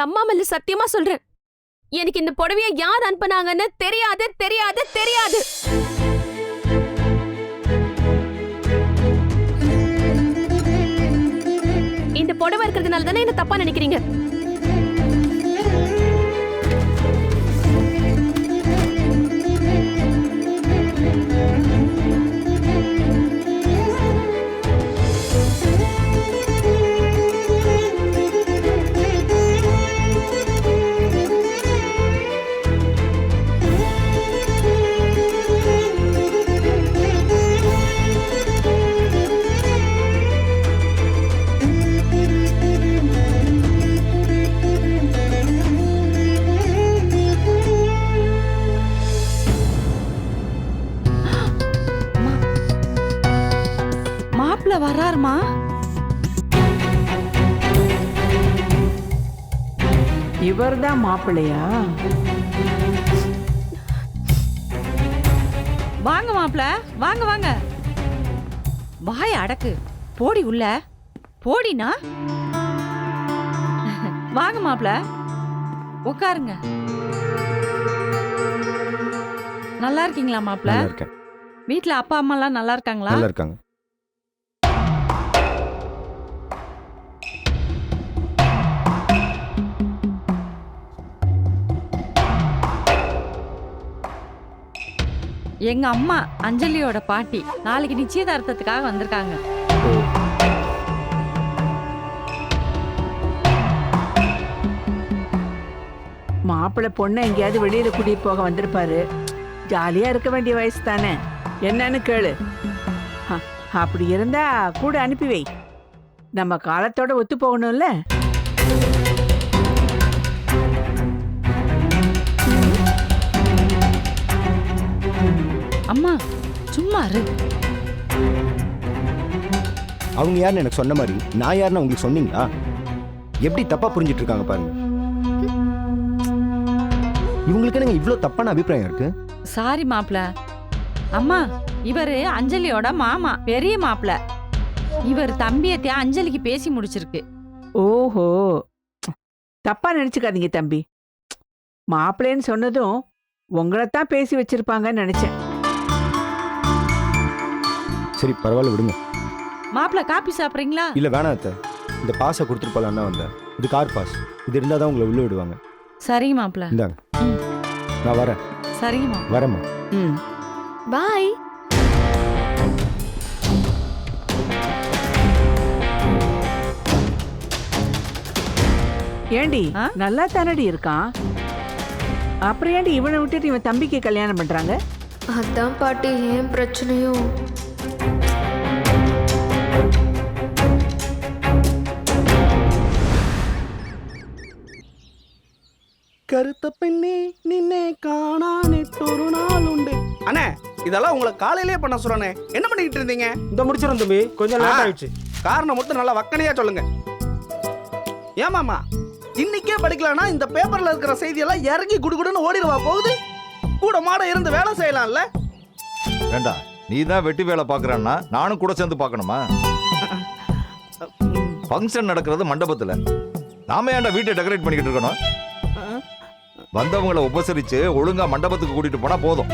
எங்க அம்மா மேல சத்தியமா சொல்றேன். எனக்கு இந்த புடவைய யார் அனுப்புனாங்கன்னு தெரியாது தெரியாது தெரியாது. இந்த புடவை இருக்கிறதுனால தானே என்ன தப்பா நினைக்கிறீங்க? இவர்தான் மாப்பிள்ளையா? வாங்க மாப்பிள்ள வாங்க வாங்க. வாய அடக்கு. போடி உள்ள. போடினா? வாங்க மாப்பிள்ள. உட்காருங்க நல்லா இருக்கீங்களா இருக்கேன். வீட்ல அப்பா அம்மா எல்லாம் நல்லா இருக்காங்களா? நல்லா இருக்காங்க. எங்க அம்மா அஞ்சலியோட பாட்டி நாளைக்கு நிச்சயதார்த்தத்துக்காக வந்திருக்காங்க. மாப்பிள்ளை பொண்ணை எங்கேயாவது வெளியில கூட்டிட்டு போக வந்திருப்பாரு. ஜாலியா இருக்க வேண்டிய வயசு தானே. என்னன்னு கேளு. அப்படி இருந்தா கூட அனுப்பி வை. நம்ம காலத்தோட ஒத்து போகணும்ல? அம்மா சும்மா இரு. அவங்க யாருன்னு எனக்கு சொன்ன மாதிரி நான் யாருன்னு உங்களுக்கு சொன்னீங்களா? எப்படி தப்பா புரிஞ்சிட்டு இருக்காங்க பாருங்க. இவங்களுக்கு என்னங்க இவ்வளோ தப்பான அபிப்பிராயம் இருக்கு. சாரி மாப்ள அம்மா இவரு அஞ்சலியோட மாமா பெரிய மாப்ள இவர் தம்பியத்தை அஞ்சலிக்கு பேசி முடிச்சிருக்கு. ஓஹோ. தப்பா நினைச்சுக்காதீங்க தம்பி. மாப்பிள்ளைன்னு சொன்னதும் உங்களைத்தான் பேசி வச்சிருப்பாங்கன்னு நினைச்சேன். சரி பரவாயில்ல விடுங்க. மாப்ள காப்பி சாப்பிடுறீங்களா? இல்ல வேணாம் அத்தை. இந்த பாஸை கொடுத்துட்டு போலாம் தான் வந்தேன். இது கார் பாஸ். இது இருந்தால் தான் உங்களை உள்ள விடுவாங்க. சரிங்க மாப்ள இந்தாங்க. ம். நான் வரேன். சரிங்க மாப்ள வரேம்மா. ம். பாய். ஏண்டி ஆ? நல்லா தானடி இருக்கான்? அப்புறம் ஏண்டி இவனை விட்டுட்டு இவன் தம்பிக்கு கல்யாணம் பண்றாங்க? அதான் பாட்டி ஏன் பிரச்சனையும்? கருத்த பெண்ணே நின்னே காணானெட்டொரு நாள் உண்டு. அண்ணே இதெல்லாம் உங்களை காலையிலேயே பண்ண சொல்றேனே. என்ன பண்ணிக்கிட்டு இருந்தீங்க? இந்த முடிச்சிடும் தம்பி. கொஞ்சம் லேட். ஆயிடுச்சு. காரணம் மட்டும் நல்லா வக்கனையா சொல்லுங்க. ஏமாமா இன்னைக்கே படிக்கலனா இந்த பேப்பர்ல இருக்கிற செய்தியெல்லாம் இறங்கி குடுகுடுன்னு ஓடிடுவா போகுது? கூட மாட இருந்து வேலை செய்யலாம்ல. வேண்டா நீ தான் வெட்டி வேலை பார்க்கறன்னா நானும் கூட சேர்ந்து பார்க்கணுமா? ஃபங்க்ஷன் நடக்கிறது மண்டபத்துல. நாம ஏன்டா வீட்டை டெக்கரேட் பண்ணிக்கிட்டு இருக்கணும்? வந்தவங்களை உபசரிச்சு ஒழுங்கா மண்டபத்துக்கு கூட்டிட்டு போனா போதும்.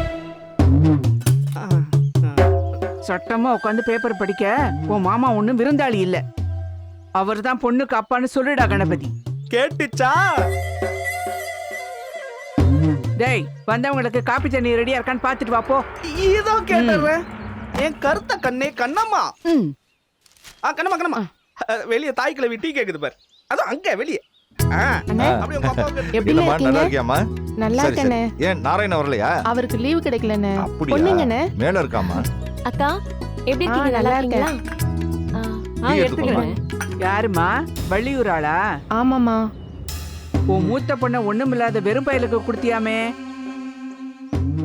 சட்டமா உட்காந்து பேப்பர் படிக்க உன் மாமா ஒண்ணும் விருந்தாளி இல்ல. அவர் தான் பொண்ணுக்கு அப்பான்னு சொல்லுடா கணபதி. கேட்டுச்சா? டேய் வந்தவங்களுக்கு காப்பி தண்ணி ரெடியா இருக்கான்னு பாத்துட்டு வா போ. இதோ கேட்டுறேன். என் கருத்த கண்ணே கண்ணம்மா. ஆ கண்ணம்மா கண்ணம்மா. வெளியே தாய் கிழவி டீ கேக்குது பாரு. அதுவும் அங்க வெளியே. எப்படி நல்லா இருக்கீங்க ஏன் வரலையா? அவருக்கு லீவு பொண்ணுங்கண்ணே. மேல இருக்காமா அக்கா எப்படி இருக்கீங்க? நல்லா இருக்கேன். இருக்கீங்களா? ஆ, டீ எடுத்துக்கோமா யாருமா வள்ளியூர் ஆளா ஆமாம்மா. உன் மூத்த பொண்ண ஒண்ணுமில்லாத வெறும் பயலுக்கு கொடுத்தியாமே?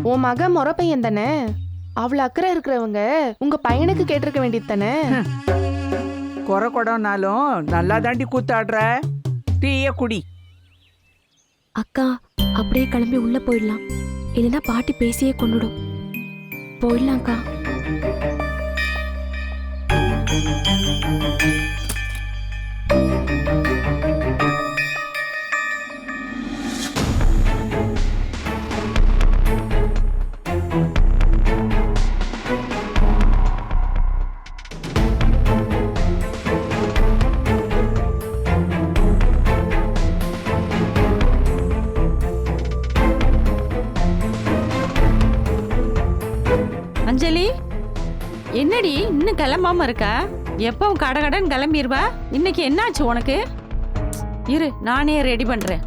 உன் மக முறை பையன் தானே? அவ்வளவு அக்கறை இருக்கிறவங்க உங்க பையனுக்கு கேட்டிருக்க வேண்டியது தானே? குறை குடம்னாலும் நல்லா தாண்டி கூத்தாடுற. டீய குடி. அக்கா அப்படியே கிளம்பி உள்ள போயிடலாம். இல்லைன்னா பாட்டி பேசியே கொண்டுடும் போயிடலாம்க்கா இன்னும் கிளம்பாம இருக்க? எப்போ கடகடன் கிளம்பிடுவா இன்னைக்கு என்னாச்சு உனக்கு? இரு நானே ரெடி பண்றேன்.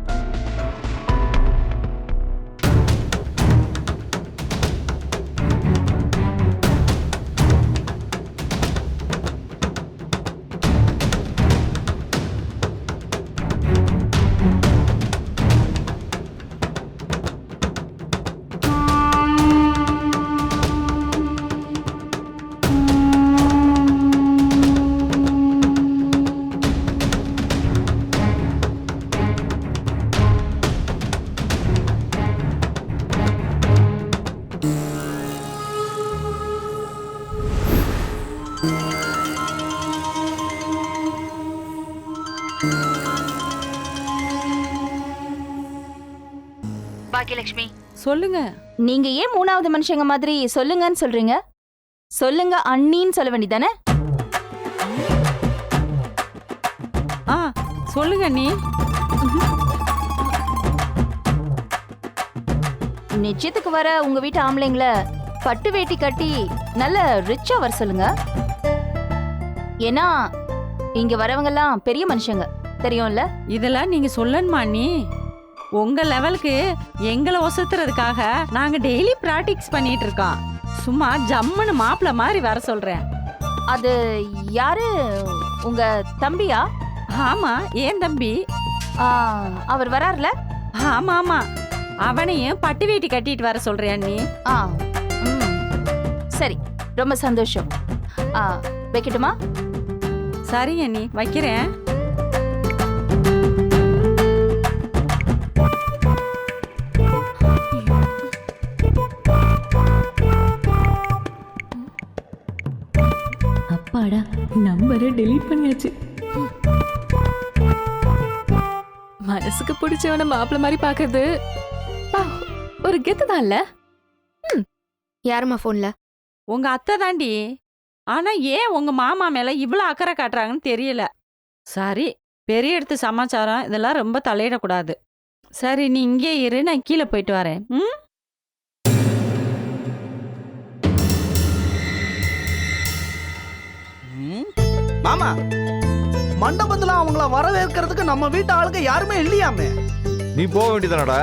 சொல்லுங்க. நீங்க ஏன் மூணாவது மனுஷங்க மாதிரி சொல்லுங்கன்னு சொல்றீங்க? சொல்லுங்க அண்ணின்னு சொல்ல வேண்டியதானே? ஆ சொல்லுங்க நீ நிச்சயத்துக்கு வர உங்க வீட்டு ஆம்பளைங்கள பட்டு வேட்டி கட்டி நல்ல ரிச்சா வர சொல்லுங்க. ஏன்னா இங்க வரவங்கெல்லாம் பெரிய மனுஷங்க. தெரியும்ல? இதெல்லாம் நீங்க சொல்லணுமா நீ உங்க லெவலுக்கு எங்களை ஒசத்துறதுக்காக நாங்க டெய்லி பிராக்டிஸ் பண்ணிட்டு இருக்கோம். சும்மா ஜம்முன்னு மாப்பிள்ள மாதிரி வர சொல்றேன். அது யாரு? உங்க தம்பியா? ஆமா ஏன் தம்பி? அவர் வரார்ல? ஆமா ஆமா. அவனையும் பட்டு வேட்டி கட்டிட்டு வர சொல்றியா நீ ஆ. சரி ரொம்ப சந்தோஷம். ஆ வைக்கட்டுமா? சரிங்க நீ வைக்கிறேன். பிடிச்சவன மாப்பிள்ள மாதிரி பாக்குறது. ஒரு கெத்து தான்ல யாரும்மா ஃபோன்ல உங்க அத்தை தாண்டி. ஆனா ஏன் உங்க மாமா மேல இவ்வளவு அக்கறை காட்டுறாங்கன்னு தெரியல. சரி பெரிய இடத்து சமாச்சாரம் இதெல்லாம் ரொம்ப தலையிடக்கூடாது. சரி நீ இங்கே இரு நான் கீழே போயிட்டு வரேன். ம்? ம். மாமா மண்டபத்துல அவங்கள வரவேற்கிறதுக்கு நம்ம வீட்டு ஆளுங்க யாருமே இல்லையாமே? நீ போக வேண்டியதானடா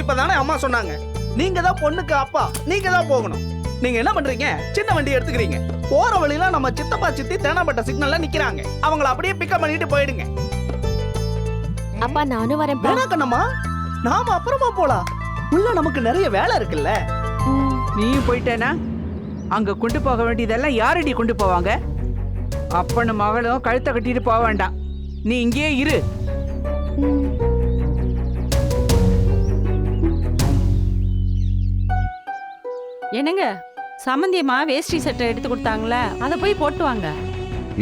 இப்பதானே அம்மா சொன்னாங்க. நீங்க தான் பொண்ணுக்கு அப்பா. நீங்க தான் போகணும். நீங்க என்ன பண்றீங்க? சின்ன வண்டி எடுத்துக்கிறீங்க. போற வழியில நம்ம சித்தப்பா சித்தி தேனாப்பட்ட சிக்னல்ல நிக்கிறாங்க. அவங்கள அப்படியே பிக்கப் பண்ணிட்டு போயிடுங்க. அப்பா நானும் வரேன் வேணா கண்ணம்மா நாம அப்புறமா போலாம். உள்ள நமக்கு நிறைய வேலை இருக்குல்ல. நீயும் போயிட்டேனா? அங்க கொண்டு போக வேண்டியதெல்லாம் யாரடி கொண்டு போவாங்க? அப்பனும் மகளும் கழுத்தை கட்டிட்டு போக வேண்டாம். நீ இங்கேயே இரு. என்னங்க? சம்மந்தியம்மா வேஷ்டி சட்டை எடுத்து கொடுத்தாங்களே அதை போய் போட்டு வாங்க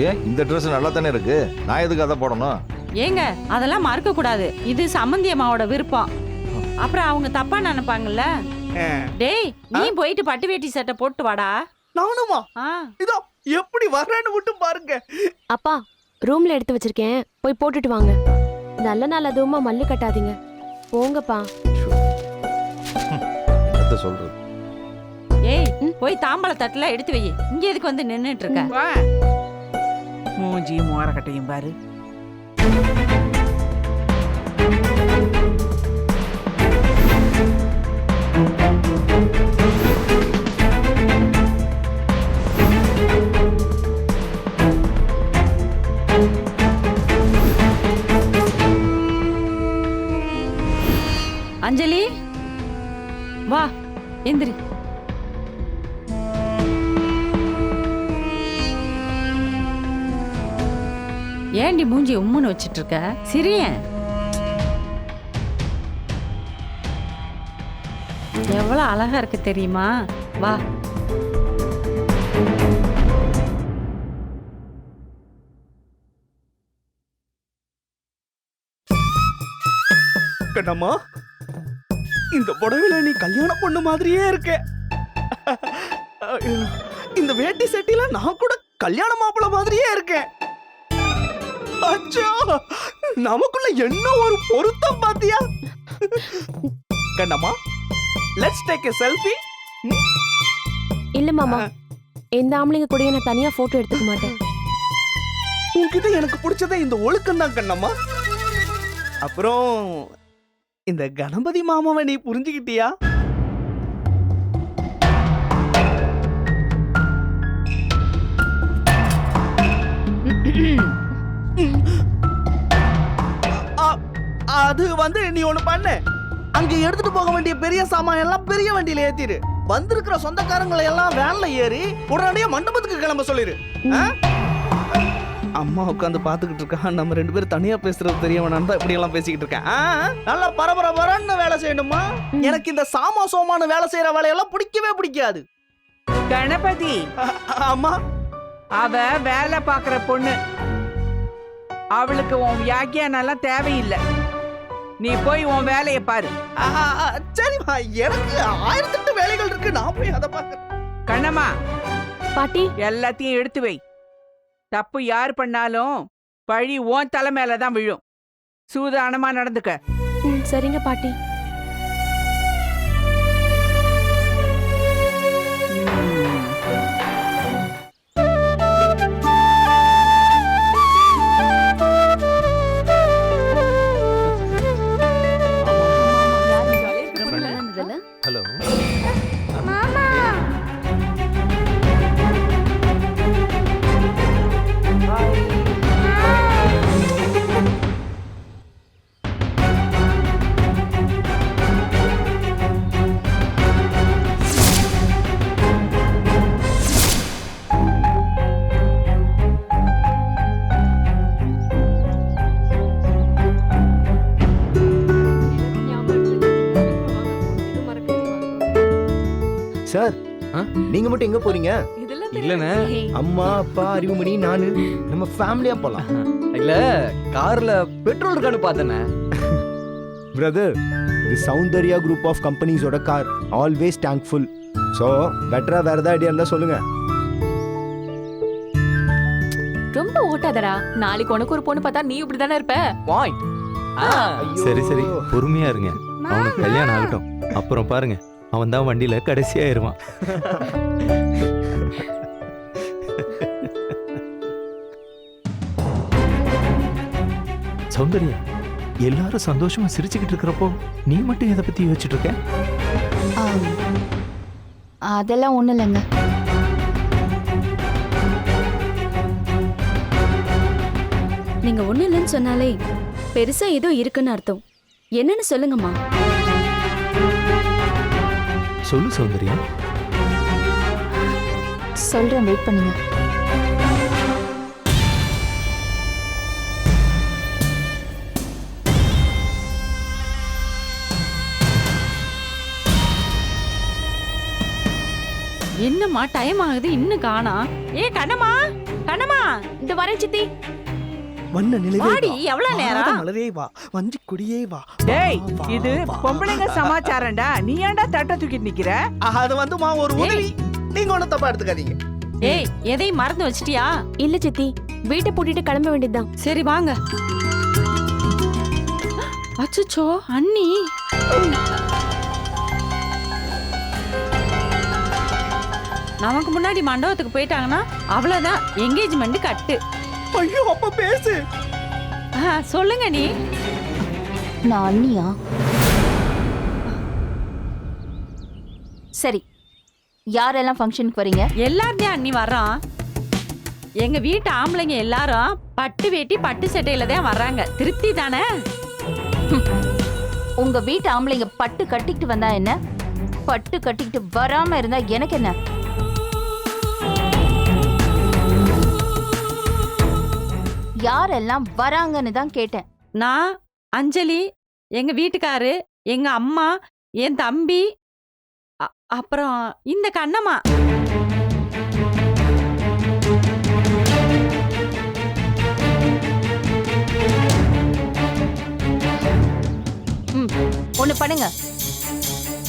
ஏன் இந்த Dress நல்லா தானே இருக்கு? நான் எதுக்கு அதை போடணும்? ஏங்க அதெல்லாம் மறக்க கூடாது. இது சம்மந்தியம்மாவோட விருப்பம். அப்புறம் அவங்க தப்பா நினைப்பாங்கல்ல? டேய் நீ போயிட்டு பட்டு வேட்டி சட்டை போட்டு வாடா. நானுமா? ஆ. இதோ எப்படி வர்றேன்னு மட்டும் பாருங்க. அப்பா ரூம்ல எடுத்து வச்சிருக்கேன். போய் போட்டுட்டு வாங்க. நல்ல நாள் அதுவுமா மல்லு கட்டாதீங்க. போங்கப்பா. என்னத்த சொல்றது? போய் தாம்பழ தட்டுல எடுத்து வை. இங்க எதுக்கு வந்து நின்னுட்டு இருக்க? மூஞ்சியும் ஓரக்கட்டையும் மோரக்கட்டையும் பாரு. மூஞ்சி உம்முன்னு வச்சிட்டு இருக்க சிரியன் எவ்வளவு அழகா இருக்கு தெரியுமா? வா. கண்ணம்மா இந்த புடவையில நீ கல்யாணம் பொண்ணு மாதிரியே இருக்க. இந்த வேட்டி சட்டில நான் கூட கல்யாண மாப்பிள்ள மாதிரியே இருக்கேன். அச்சோ நமக்குள்ள என்ன ஒரு பொருத்தம் பாத்தியா? Kannamma let's take a selfie இல்ல மாமா எந்த ஆம்பளைங்க கூடயும் நான் தனியா போட்டோ எடுத்துக்க மாட்டேன். உன்கிட்ட எனக்கு பிடிச்சதே இந்த ஒழுக்கம் தான் கண்ணம்மா. அப்புறம் இந்த கணபதி மாமாவை நீ புரிஞ்சுக்கிட்டியா? அது வந்து நீ ஒண்ணு பண்ணு. அங்க எடுத்துட்டு போக வேண்டிய பெரிய சாமான் எல்லாம் பெரிய வண்டியில ஏத்திரு வந்திருக்கிற சொந்தக்காரங்களை எல்லாம் வேன்ல ஏறி உடனடியே மண்டபத்துக்கு கிளம்ப சொல்லிரு? அம்மா உட்காந்து பாத்துக்கிட்டு இருக்கா. நம்ம ரெண்டு பேரும் தனியா பேசுறது தெரிய வேணாம் தான் இப்படி எல்லாம் பேசிக்கிட்டு இருக்கேன்? நல்லா பரபரபரன்னு வேலை செய்யணுமா? எனக்கு இந்த சாமா சோமான வேலை செய்யற வேலையெல்லாம் பிடிக்கவே பிடிக்காது. கணபதி. அம்மா. அவ வேலை பார்க்குற பொண்ணு. அவளுக்கு உன் வியாக்கியானம் எல்லாம் தேவையில்லை. நீ போய் உன் வேலையை பாரு. சரிம்மா. எனக்கு ஆயிரத்தெட்டு வேலைகள் இருக்கு. நான் போய் அதை பார்க்கறேன். கண்ணம்மா. பாட்டி. எல்லாத்தையும் எடுத்து வை. தப்பு யார் பண்ணாலும் பழி உன் தலை மேல தான் விழும். சூதானமா நடந்துக்க. ம், சரிங்க பாட்டி. மட்டும் எங்க போறீங்க? இல்லண்ணே. அம்மா அப்பா அறிவுமணி நானு. நம்ம ஃபேமிலியா போலாம். இல்ல கார்ல பெட்ரோல் இருக்கான்னு பார்த்தேனே பிரதர் இது Soundarya group of கம்பெனிஸோட car always tank full so பெட்டரா வேற ஏதாவது ஐடியா இருந்தா சொல்லுங்க. ரொம்ப ஓட்டாதடா. நாளைக்கு உனக்கு ஒரு பொண்ணு பார்த்தா நீ இப்படி தானே இருப்ப பாயிண்ட் சரி சரி. பொறுமையா இருங்க. அவனுக்கு கல்யாணம் ஆகட்டும். அப்புறம் பாருங்க. அவன் தான் வண்டியில கடைசியாயிருவான் சௌந்தர்யா எல்லாரும் சந்தோஷமா சிரிச்சுக்கிட்டு இருக்கிறப்போ நீ மட்டும் எதை பத்தி யோசிச்சுட்டு இருக்க. அதெல்லாம் ஒண்ணும் இல்லைங்க. நீங்க ஒண்ணு இல்லைன்னு சொன்னாலே பெருசா ஏதோ இருக்குன்னு அர்த்தம். என்னன்னு சொல்லுங்கம்மா. சொல்லு சௌந்தர்யா. சொல்றேன் வெயிட் பண்ணுங்க. என்னம்மா டைம் ஆகுது இன்னும் காணா ஏ கண்ணம்மா கண்ணம்மா இந்த வரேன் சித்தி. வண்ண நிலவே வாடி. எவ்வளவு நேரம்? மலரே வா. வஞ்சி கொடியே வா. டேய் வா, இது வா. பொம்பளைங்க சமாச்சாரம்டா. நீ ஏன்டா தட்டை தூக்கிட்டு நிக்கிற? அது வந்துமா ஒரு உதவி. நீங்க ஒண்ணும் தப்பா எடுத்துக்காதீங்க. ஏய் எதையும் மறந்து வச்சிட்டியா? இல்ல சித்தி வீட்டை பூட்டிட்டு கிளம்ப வேண்டியதுதான். சரி வாங்க. அச்சச்சோ அண்ணி. நமக்கு முன்னாடி மண்டபத்துக்கு போயிட்டாங்கன்னா அவ்வளவுதான். என்கேஜ்மெண்ட் கட்டு. ஐயோ அப்ப பேசு. ஆ, சொல்லுங்க நீ. நான் அண்ணியா? சரி யாரெல்லாம் ஃபங்க்ஷனுக்கு வரீங்க? எல்லார்டையும் அண்ணி வர்றான் எங்க வீட்டு ஆம்பளைங்க எல்லாரும் பட்டு வேட்டி பட்டு சட்டையில தான் வர்றாங்க. திருப்தி தானே? உங்க வீட்டு ஆம்பளைங்க பட்டு கட்டிக்கிட்டு வந்தா என்ன? பட்டு கட்டிக்கிட்டு வராம இருந்தா எனக்கு என்ன? யாரெல்லாம் வராங்கன்னு தான் கேட்டேன். நான் அஞ்சலி எங்க வீட்டுக்காரு எங்க அம்மா என் தம்பி அ- அப்புறம் இந்த கண்ணம்மா. ஒண்ணு பண்ணுங்க.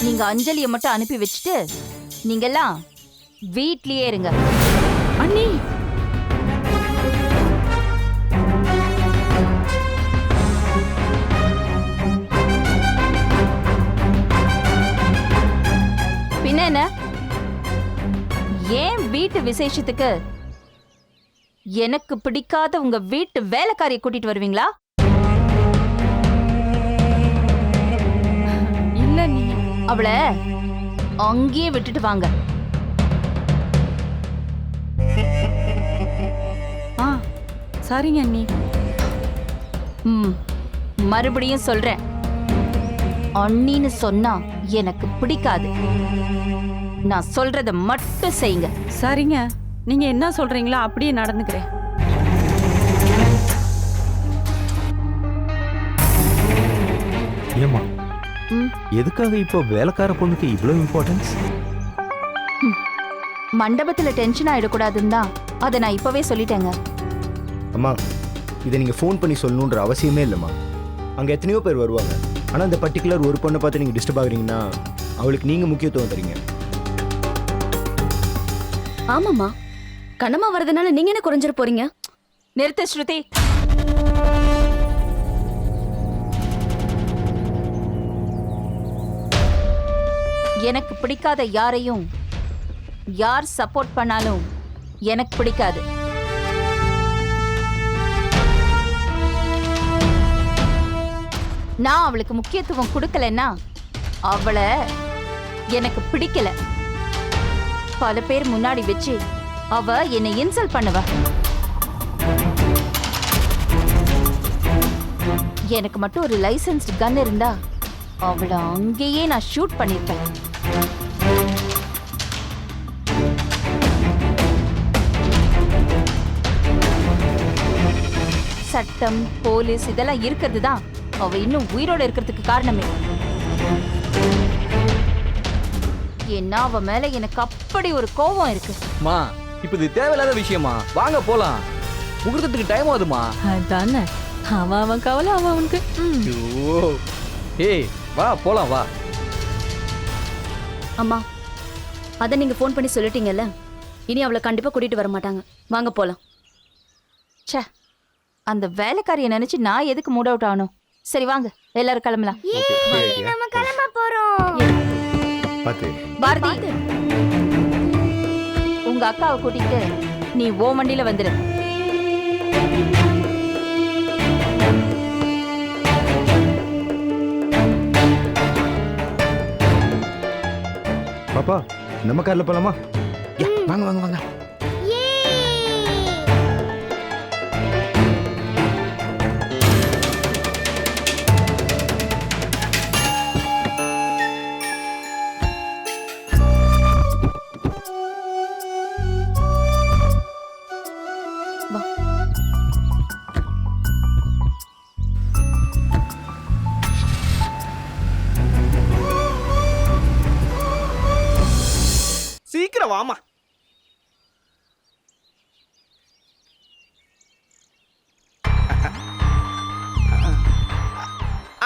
நீங்க அஞ்சலியை மட்டும் அனுப்பி வச்சுட்டு நீங்க எல்லாம் வீட்லயே இருங்க. அண்ணி! வீட்டு விசேஷத்துக்கு எனக்கு பிடிக்காத உங்க வீட்டு வேலைக்காரியை கூட்டிட்டு வருவீங்களா? இல்ல நீ. அவளை அங்கேயே விட்டுட்டு வாங்க. ஆ சரிங்க அண்ணி. ம் மறுபடியும் சொல்றேன். அண்ணின்னு சொன்னா எனக்கு பிடிக்காது. நான் சொல்றத மட்டும் செய்யுங்க. சரிங்க. நீங்க என்ன சொல்றீங்களோ அப்படியே நடந்துக்கிறேன். ஏமா ம். எதுக்காக இப்போ வேலைக்கார பொண்ணுக்கு இவ்வளோ இம்பார்ட்டன்ஸ் மண்டபத்துல டென்ஷன் ஆயிடக்கூடாதுன்னு தான் அதை நான் இப்பவே சொல்லிட்டேங்க. அம்மா இதை நீங்கள் ஃபோன் பண்ணி சொல்லணுன்ற அவசியமே இல்லைம்மா. அங்கே எத்தனையோ பேர் வருவாங்க. ஆனால் இந்த பர்டிகுலர் ஒரு பொண்ணை பார்த்து நீங்கள் டிஸ்டர்ப் ஆகுறீங்கன்னா அவளுக்கு நீங்கள் முக்கியத்துவம் தரீங்க. ஆமாம்மா. கண்ணம்மா வரதுனால நீங்க என்ன குறைஞ்சிட போறீங்க? நிறுத்த ஸ்ருதி. எனக்கு பிடிக்காத யாரையும் யார் சப்போர்ட் பண்ணாலும் எனக்கு பிடிக்காது. நான் அவளுக்கு முக்கியத்துவம் கொடுக்கலன்னா அவளை எனக்கு பிடிக்கல. பல பேர் முன்னாடி வச்சு அவ என்னை இன்சல்ட் பண்ணுவ. எனக்கு மட்டும் ஒரு லைசன்ஸ்டு கன் இருந்தா அவளை அங்கேயே நான் ஷூட் பண்ணிருப்பேன். சட்டம் போலீஸ் இதெல்லாம் இருக்கிறது தான். அவ இன்னும் உயிரோட இருக்கிறதுக்கு காரணமே. ஏன்னா அவ மேல எனக்கு அப்படி ஒரு கோபம் இருக்கு. மா இப்போ இது தேவையில்லாத விஷயமா? வாங்க போலாம். முகூர்த்தத்துக்கு டைம் ஆகுதுமா? அதானே. அவன் அவன் கவலை அவன் அவனுக்கு. ஐயோ. ஏய் வா போலாம் வா. அம்மா அதை நீங்க ஃபோன் பண்ணி சொல்லிட்டீங்கல்ல? இனி அவளை கண்டிப்பா கூட்டிட்டு வர மாட்டாங்க. வாங்க போலாம். ச்சே அந்த வேலைக்காரியை நினைச்சு நான் எதுக்கு மூட் அவுட் ஆகணும் சரி வாங்க எல்லாரும் கிளம்பலாம். பார்த்து பாரதி. உங்க அக்காவை கூட்டிட்டு நீ ஓ வண்டியில வந்துரு. பாப்பா நம்ம காரில் போகலாமா யா, வாங்க வாங்க வாங்க.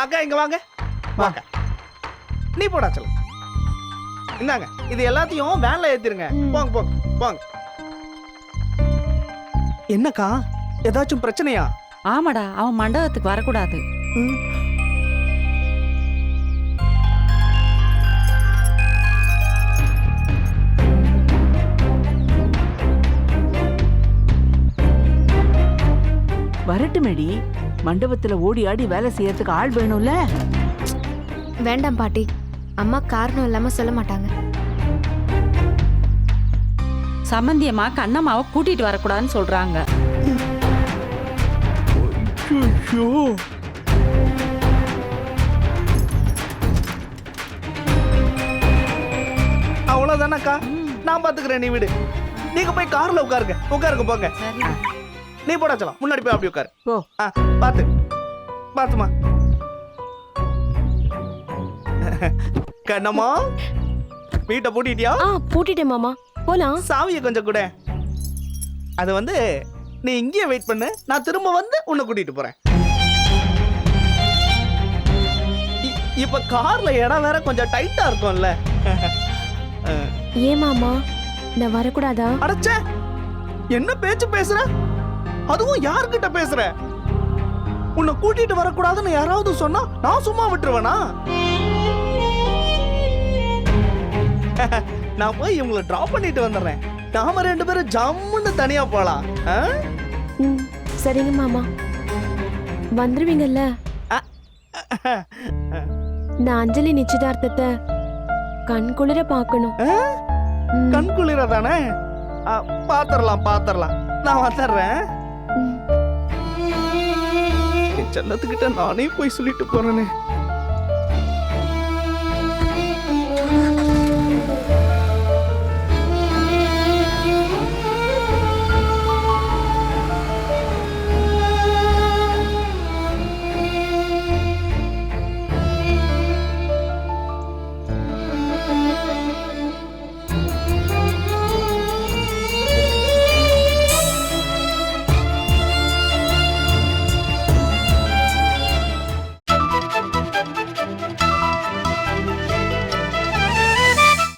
அக்கா இங்க வாங்க. வாங்க நீ போடா சொல்லு இந்தாங்க. இது எல்லாத்தையும் வேன்ல ஏத்திருங்க. போங்க போங்க போங்க. என்னக்கா? ஏதாச்சும் பிரச்சனையா? ஆமாடா அவன் மண்டபத்துக்கு வரக்கூடாது. வரட்டுமேடி. மண்டபத்துல ஓடி ஆடி வேலை செய்யறதுக்கு ஆள் வேணும்ல? வேண்டாம் பாட்டி. அம்மா காரணம் இல்லாம சொல்ல மாட்டாங்க. சம்மந்தியம்மா கண்ணம்மாவை கூட்டிட்டு வரக்கூடாதுன்னு சொல்றாங்க. அவ்வளவுதானக்கா? நான் பாத்துக்கிறேன் நீ விடு. நீங்க போய் கார்ல உட்காருங்க. உட்காருங்க போங்க. சரி நீ போடா சொல்லலாம் முன்னாடி போய் அப்படி உட்காரு. போ. ஆ பாத்து. பாத்துமா கண்ணம்மா வீட்டை பூட்டிட்டியா? ஆ பூட்டிட்டேன் மாமா. போலாம். சாவியை கொஞ்சம் கூட. அது வந்து நீ இங்கேயே வெயிட் பண்ணு. நான் திரும்ப வந்து உன்னை கூட்டிட்டு போறேன். இப்ப கார்ல இடம் வேற கொஞ்சம் டைட்டா இருக்கும்ல. ஏன் மாமா? நான் வரக்கூடாதா? அடச்சே. என்ன பேச்சு பேசுற? அதுவும் யார்கிட்ட பேசுற? உன்னை கூட்டிட்டு வரக்கூடாதுன்னு யாராவது சொன்னா நான் சும்மா விட்டுருவேனா? நான் போய் இவங்களை டிராப் பண்ணிட்டு வந்துடுறேன். நாம ரெண்டு பேரும் ஜம்முன்னு தனியா போலாம். சரிங்க மாமா. வந்துருவீங்கல்ல? நான் அஞ்சலி நிச்சயதார்த்தத்தை கண் குளிர பார்க்கணும். கண் குளிர தானே? பாத்திரலாம் பாத்திரலாம். நான் வந்துடுறேன். செல்லத்துக்கிட்ட நானே போய் சொல்லிட்டு போறேனே.